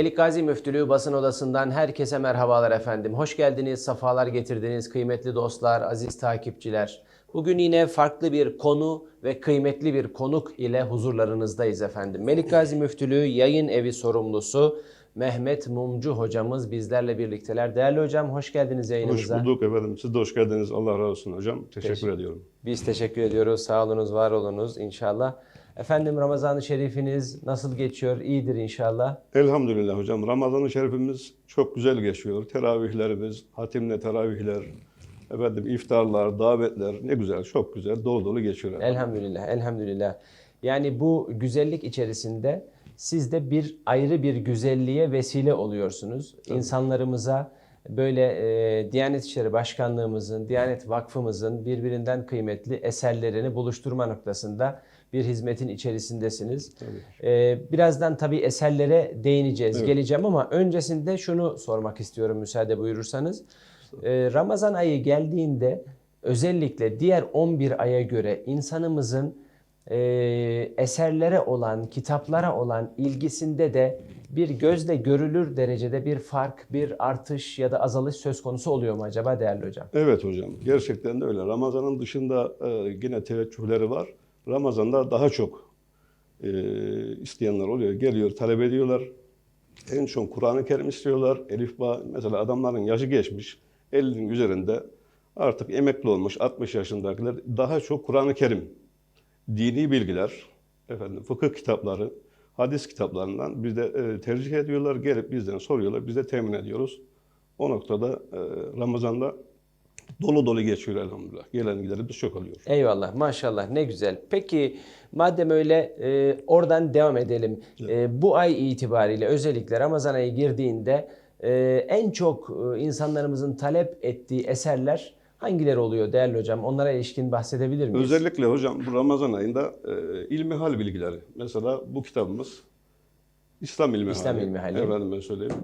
Melik Gazi Müftülüğü basın odasından herkese merhabalar efendim. Hoş geldiniz, safalar getirdiniz kıymetli dostlar, aziz takipçiler. Bugün yine farklı bir konu ve kıymetli bir konuk ile huzurlarınızdayız efendim. Melik Gazi Müftülüğü yayın evi sorumlusu Mehmet Mumcu hocamız bizlerle birlikteler. Değerli hocam hoş geldiniz Hoş yayınımıza. bulduk efendim. Siz de hoş geldiniz. Allah razı olsun hocam. Teşekkür Teşekkür- ediyorum. Biz teşekkür ediyoruz. Sağ olunuz, var olunuz inşallah. Efendim Ramazan-ı Şerifiniz nasıl geçiyor? İyidir inşallah. Elhamdülillah hocam. Ramazan-ı Şerifimiz çok güzel geçiyor. Teravihlerimiz, hatimle teravihler, efendim iftarlar, davetler ne güzel, çok güzel, dolu dolu geçiyor. efendim. Elhamdülillah, elhamdülillah. Yani bu güzellik içerisinde siz de bir ayrı bir güzelliğe vesile oluyorsunuz. İnsanlarımıza böyle e, Diyanet İşleri Başkanlığımızın, Diyanet Vakfımızın birbirinden kıymetli eserlerini buluşturma noktasında bir hizmetin içerisindesiniz. E, birazdan tabii eserlere değineceğiz, Evet. geleceğim ama öncesinde şunu sormak istiyorum müsaade buyurursanız. E, Ramazan ayı geldiğinde özellikle diğer 11 aya göre insanımızın e, eserlere olan, kitaplara olan ilgisinde de bir gözle görülür derecede bir fark, bir artış ya da azalış söz konusu oluyor mu acaba değerli hocam? Evet hocam. Gerçekten de öyle. Ramazan'ın dışında e, yine teveccühleri var. Ramazan'da daha çok e, isteyenler oluyor. Geliyor, talep ediyorlar. En çok Kur'an-ı Kerim istiyorlar. Elif Ba, mesela adamların yaşı geçmiş. 50'nin üzerinde artık emekli olmuş 60 yaşındakiler daha çok Kur'an-ı Kerim, dini bilgiler, efendim fıkıh kitapları, hadis kitaplarından bir de e, tercih ediyorlar. Gelip bizden soruyorlar. Biz de temin ediyoruz. O noktada e, Ramazan'da dolu dolu geçiyor elhamdülillah. Gelen giderimiz çok oluyor. Eyvallah maşallah ne güzel. Peki madem öyle e, oradan devam edelim. E, bu ay itibariyle özellikle Ramazan ayı girdiğinde e, en çok e, insanlarımızın talep ettiği eserler hangileri oluyor değerli hocam? Onlara ilişkin bahsedebilir miyiz? Özellikle hocam bu Ramazan ayında e, ilmihal bilgileri. Mesela bu kitabımız İslam ilmihali. İslam ilmihali. Efendim ben söyleyeyim.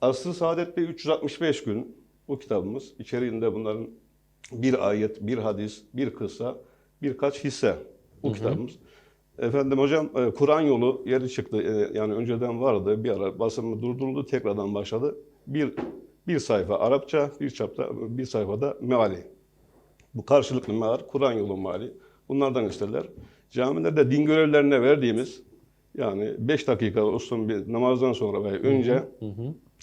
Asr-ı Saadet'te 365 gün bu kitabımız. İçeriğinde bunların bir ayet, bir hadis, bir kıssa, birkaç hisse bu kitabımız. Efendim hocam e, Kur'an yolu yeri çıktı. E, Yani önceden vardı. Bir ara basımı durduruldu. Tekrardan başladı. Bir bir sayfa Arapça, bir çapta bir sayfada meali. Bu karşılıklı meal, Kur'an yolu meali. Bunlardan isterler. Camilerde din görevlilerine verdiğimiz yani 5 dakika olsun bir namazdan sonra veya önce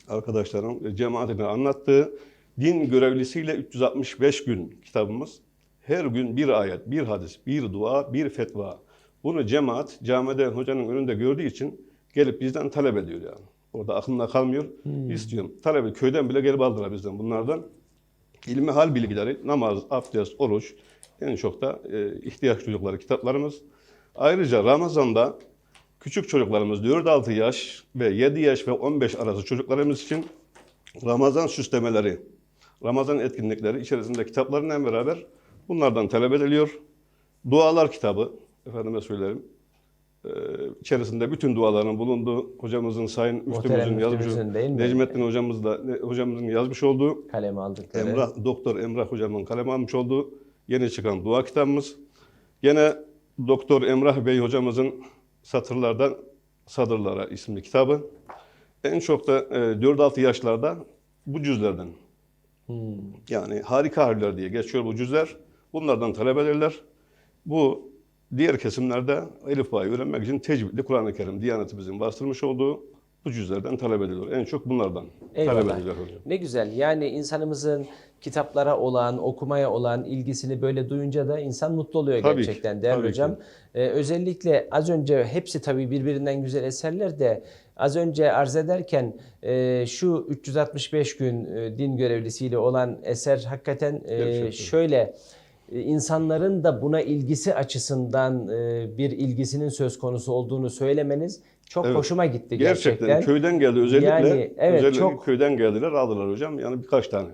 arkadaşların cemaatine anlattığı din görevlisiyle 365 gün kitabımız. Her gün bir ayet, bir hadis, bir dua, bir fetva. Bunu cemaat camide hocanın önünde gördüğü için gelip bizden talep ediyor yani. Orada aklında kalmıyor. İstiyorum. Talebi köyden bile gelip aldılar bizden bunlardan. İlmi hal bilgileri, namaz, abdest, oruç, en çok da e, ihtiyaç duydukları kitaplarımız. Ayrıca Ramazan'da küçük çocuklarımız 4-6 yaş ve 7 yaş ve 15 arası çocuklarımız için Ramazan süslemeleri, Ramazan etkinlikleri içerisinde kitaplarla beraber bunlardan talep ediliyor. Dualar kitabı, efendime söylerim. Ee, içerisinde bütün duaların bulunduğu hocamızın, sayın müftümüzün yazmış? Necmettin hocamız da, hocamızın yazmış olduğu Kaleme aldıkları. Emrah, Doktor Emrah hocamın kaleme almış olduğu yeni çıkan dua kitabımız. Gene Doktor Emrah Bey hocamızın Satırlardan Sadırlara isimli kitabı. En çok da e, 4-6 yaşlarda bu cüzlerden. Yani harika harfler diye geçiyor bu cüzler. Bunlardan talep ederler. Bu diğer kesimlerde Elif Bağ'ı öğrenmek için tecvidli Kur'an-ı Kerim Diyanetimizin bastırmış olduğu bu cüzlerden talep ediliyor. En çok bunlardan talep Eyvallah. ediliyor hocam. Ne güzel. Yani insanımızın kitaplara olan, okumaya olan ilgisini böyle duyunca da insan mutlu oluyor Tabii ki, gerçekten değerli tabii ki. hocam. Ee, özellikle az önce hepsi tabii birbirinden güzel eserler de az önce arz ederken e, şu 365 gün e, din görevlisiyle olan eser hakikaten e, şöyle e, insanların da buna ilgisi açısından e, bir ilgisinin söz konusu olduğunu söylemeniz çok Evet. hoşuma gitti Gerçekten, gerçekten. köyden geldi özellikle. Yani, evet, özellikle çok- köyden geldiler aldılar hocam. Yani birkaç tane.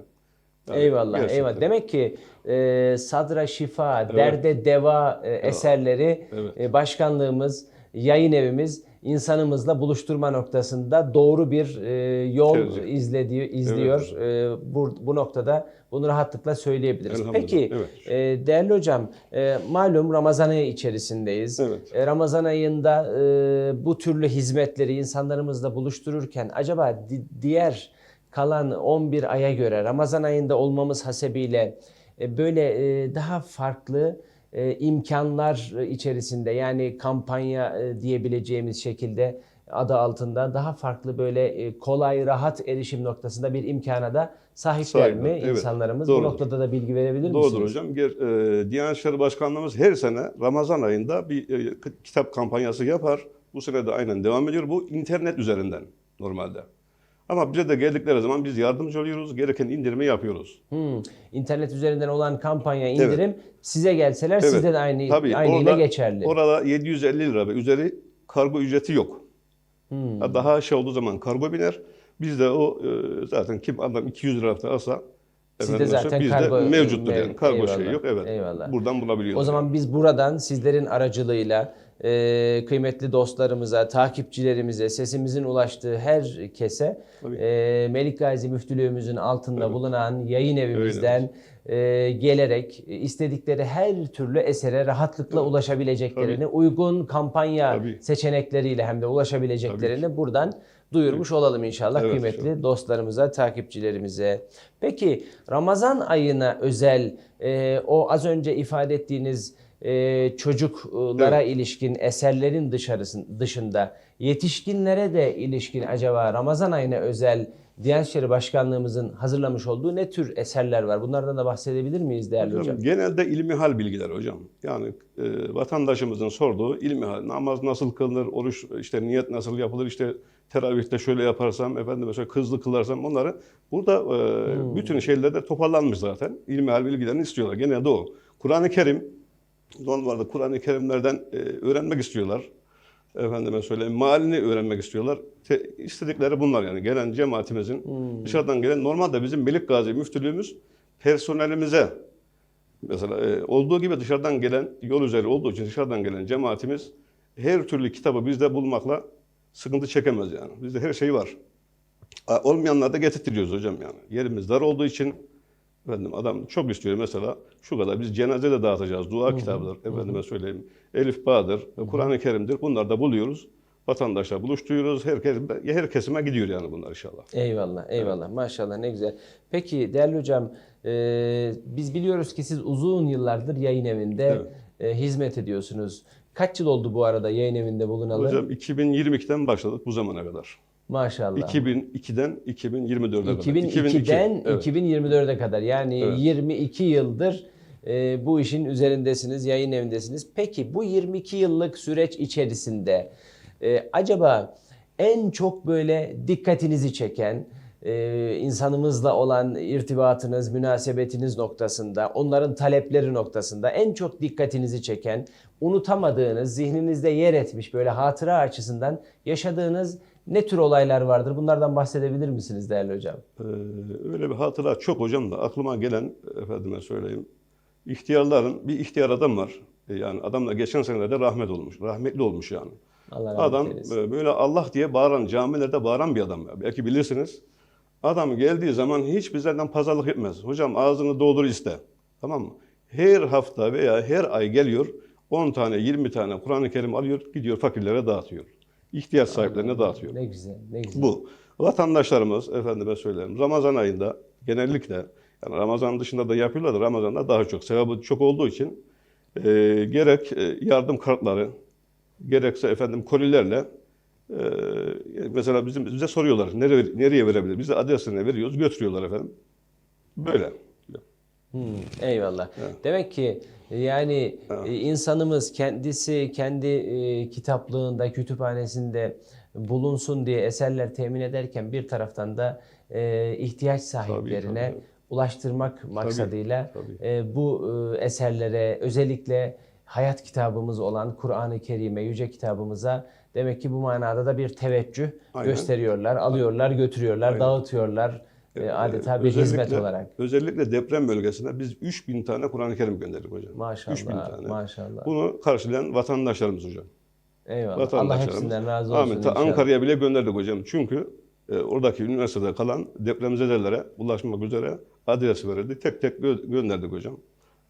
Yani eyvallah, gerçekten. eyvallah. Demek ki e, sadra şifa, derde deva e, eserleri Evet. e, başkanlığımız yayın evimiz insanımızla buluşturma noktasında doğru bir e, yol Tercih. izlediyor, izliyor. E, bu, bu noktada bunu rahatlıkla söyleyebiliriz. Peki evet. e, değerli hocam e, malum Ramazan ayı içerisindeyiz. Evet. E, Ramazan ayında e, bu türlü hizmetleri insanlarımızla buluştururken acaba di- diğer kalan 11 aya göre Ramazan ayında olmamız hasebiyle e, böyle e, daha farklı e, imkanlar içerisinde yani kampanya e, diyebileceğimiz şekilde adı altında daha farklı böyle e, kolay rahat erişim noktasında bir imkana da sahipler Sahipler, mi evet. insanlarımız? Bu Doğrudur. noktada da bilgi verebilir Doğrudur misiniz? hocam. Ger- e, Diyanet İşleri Başkanlığımız her sene Ramazan ayında bir e, kitap kampanyası yapar. Bu sene de aynen devam ediyor. Bu internet üzerinden normalde. Ama bize de geldikleri zaman biz yardımcı oluyoruz. Gereken indirimi yapıyoruz. Hmm, İnternet üzerinden olan kampanya indirim size gelseler Evet. sizde de aynı Tabii aynıyla orada, geçerli. Orada 750 lira ve üzeri kargo ücreti yok. Hmm. Ha, Daha aşağı olduğu zaman kargo biner. Biz de o e, zaten kim adam 200 lira alsa Sizde zaten bizde kargo- mevcuttur mev- yani. Kargo eyvallah, şeyi yok. Evet. eyvallah. Buradan bulabiliyoruz. O zaman biz buradan sizlerin aracılığıyla e, kıymetli dostlarımıza, takipçilerimize, sesimizin ulaştığı herkese Tabii. e, Melik Gazi Müftülüğümüzün altında bulunan yayın evimizden e, gelerek e, istedikleri her türlü esere rahatlıkla ulaşabileceklerini, uygun kampanya Tabii. seçenekleriyle hem de ulaşabileceklerini buradan duyurmuş olalım inşallah Evet, kıymetli dostlarımıza, takipçilerimize. Peki Ramazan ayına özel e, o az önce ifade ettiğiniz e, çocuklara ilişkin eserlerin dışarısın, dışında yetişkinlere de ilişkin acaba Ramazan ayına özel Diyanet İşleri Başkanlığımızın hazırlamış olduğu ne tür eserler var? Bunlardan da bahsedebilir miyiz değerli hocam? Hocam, genelde ilmihal bilgiler hocam. Yani e, vatandaşımızın sorduğu ilmihal. Namaz nasıl kılınır, oruç işte niyet nasıl yapılır, işte teravihte şöyle yaparsam, efendim mesela hızlı kılarsam onları burada e, bütün şeylerde toparlanmış zaten. İlmihal bilgilerini istiyorlar. Genelde o. Kur'an-ı Kerim, normalde Kur'an-ı Kerimlerden e, öğrenmek istiyorlar. Efendime söyleyeyim, malini öğrenmek istiyorlar. Te, istedikleri bunlar yani. Gelen cemaatimizin, dışarıdan gelen, normalde bizim Melik Gazi müftülüğümüz personelimize Mesela e, olduğu gibi dışarıdan gelen, yol üzeri olduğu için dışarıdan gelen cemaatimiz her türlü kitabı bizde bulmakla sıkıntı çekemez yani. Bizde her şey var. Olmayanları da getirtiyoruz hocam yani. Yerimiz dar olduğu için efendim adam çok istiyor mesela şu kadar biz cenaze de dağıtacağız. Dua kitabıdır efendime söyleyeyim. Elif Bağ'dır, Kur'an-ı Kerim'dir. Bunları da buluyoruz. Vatandaşlar buluşturuyoruz. Herkes, her kesime gidiyor yani bunlar inşallah. Eyvallah, eyvallah. Maşallah ne güzel. Peki değerli hocam, e, biz biliyoruz ki siz uzun yıllardır yayın evinde e, hizmet ediyorsunuz. Kaç yıl oldu bu arada yayın evinde bulunalı? Hocam 2022'den başladık bu zamana kadar. Maşallah. 2002'den 2024'e kadar. 2002'den evet. 2024'e kadar yani 22 yıldır e, bu işin üzerindesiniz, yayın evindesiniz. Peki bu 22 yıllık süreç içerisinde e, acaba en çok böyle dikkatinizi çeken, e, insanımızla olan irtibatınız, münasebetiniz noktasında, onların talepleri noktasında en çok dikkatinizi çeken, unutamadığınız, zihninizde yer etmiş böyle hatıra açısından yaşadığınız ne tür olaylar vardır? Bunlardan bahsedebilir misiniz değerli hocam? Ee, öyle bir hatıra çok hocam da aklıma gelen efendime söyleyeyim. İhtiyarların bir ihtiyar adam var. E, Yani adam da geçen senelerde rahmet olmuş. Rahmetli olmuş yani. Allah Adam eylesin. böyle Allah diye bağıran, camilerde bağıran bir adam. Belki bilirsiniz. Adam geldiği zaman hiç bizlerden pazarlık etmez. Hocam ağzını doldur iste. Tamam mı? Her hafta veya her ay geliyor 10 tane 20 tane Kur'an-ı Kerim alıyor gidiyor fakirlere dağıtıyor. İhtiyaç sahiplerine dağıtıyor. Ne güzel, ne güzel. Bu. Vatandaşlarımız efendime söyleyeyim Ramazan ayında genellikle yani Ramazan dışında da yapıyorlar da Ramazan'da daha çok sevabı çok olduğu için e, gerek e, yardım kartları gerekse efendim kolilerle e, mesela bizim bize soruyorlar nereye nereye verebilir? Biz de adresine veriyoruz, götürüyorlar efendim. Böyle. Hmm, eyvallah. Demek ki yani e, insanımız kendisi kendi e, kitaplığında, kütüphanesinde bulunsun diye eserler temin ederken bir taraftan da e, ihtiyaç sahiplerine tabii. ulaştırmak maksadıyla tabii. e, bu e, eserlere özellikle hayat kitabımız olan Kur'an-ı Kerim'e, yüce kitabımıza demek ki bu manada da bir teveccüh Aynen. gösteriyorlar, alıyorlar, götürüyorlar, Aynen. dağıtıyorlar. E, adeta bir Özellikle- hizmet olarak. Özellikle deprem bölgesine biz 3000 tane Kur'an-ı Kerim gönderdik hocam. Maşallah, 3000 tane. maşallah. Bunu karşılayan vatandaşlarımız hocam. Eyvallah. Allah vatandaşlarımız. hepsinden razı olsun Amin. Ta. Ankara'ya bile gönderdik hocam. Çünkü e, oradaki üniversitede kalan depremzedelere ulaşmak üzere adres verildi. Tek tek gö- gönderdik hocam.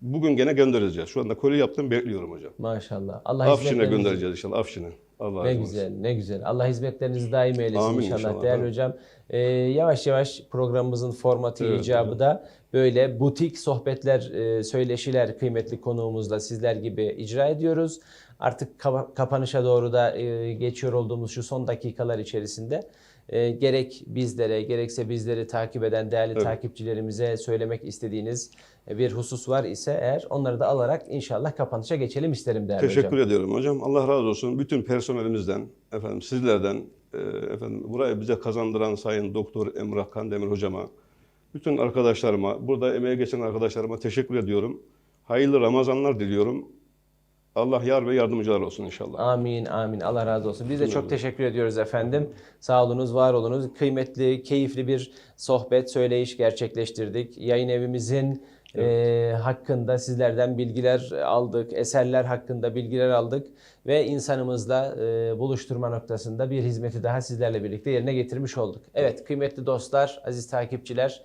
Bugün gene göndereceğiz. Şu anda koli yaptım bekliyorum hocam. Maşallah. Allah Afşin'e göndereceğiz inşallah. Afşin'e. Allah Ne razı olsun. güzel, ne güzel. Allah hizmetlerinizi daim eylesin Amin inşallah, inşallah, değerli hocam. Ee, yavaş yavaş programımızın formatı Evet, icabı da böyle butik sohbetler, e, söyleşiler kıymetli konuğumuzla sizler gibi icra ediyoruz. Artık kapa- kapanışa doğru da e, geçiyor olduğumuz şu son dakikalar içerisinde e, gerek bizlere gerekse bizleri takip eden değerli takipçilerimize söylemek istediğiniz bir husus var ise eğer onları da alarak inşallah kapanışa geçelim isterim değerli Teşekkür hocam. ediyorum hocam. Allah razı olsun. Bütün personelimizden, efendim sizlerden, e, efendim burayı bize kazandıran Sayın Doktor Emrah Kandemir hocama, bütün arkadaşlarıma, burada emeğe geçen arkadaşlarıma teşekkür ediyorum. Hayırlı Ramazanlar diliyorum. Allah yar ve yardımcılar olsun inşallah. Amin amin Allah razı olsun. Biz de çok teşekkür ediyoruz efendim. Sağ olunuz, var olunuz. Kıymetli, keyifli bir sohbet, söyleyiş gerçekleştirdik. Yayın evimizin e, hakkında sizlerden bilgiler aldık. Eserler hakkında bilgiler aldık. Ve insanımızla e, buluşturma noktasında bir hizmeti daha sizlerle birlikte yerine getirmiş olduk. Evet kıymetli dostlar, aziz takipçiler.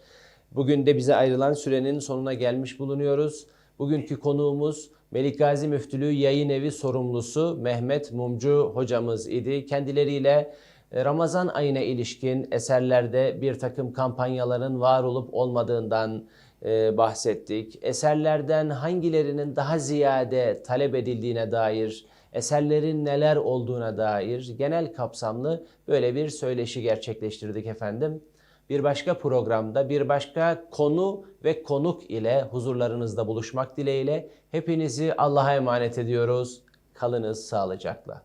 Bugün de bize ayrılan sürenin sonuna gelmiş bulunuyoruz. Bugünkü konuğumuz Melik Gazi Müftülüğü Yayın Evi sorumlusu Mehmet Mumcu hocamız idi. Kendileriyle e, Ramazan ayına ilişkin eserlerde bir takım kampanyaların var olup olmadığından e, bahsettik. Eserlerden hangilerinin daha ziyade talep edildiğine dair, eserlerin neler olduğuna dair genel kapsamlı böyle bir söyleşi gerçekleştirdik efendim. Bir başka programda bir başka konu ve konuk ile huzurlarınızda buluşmak dileğiyle hepinizi Allah'a emanet ediyoruz. Kalınız sağlıcakla.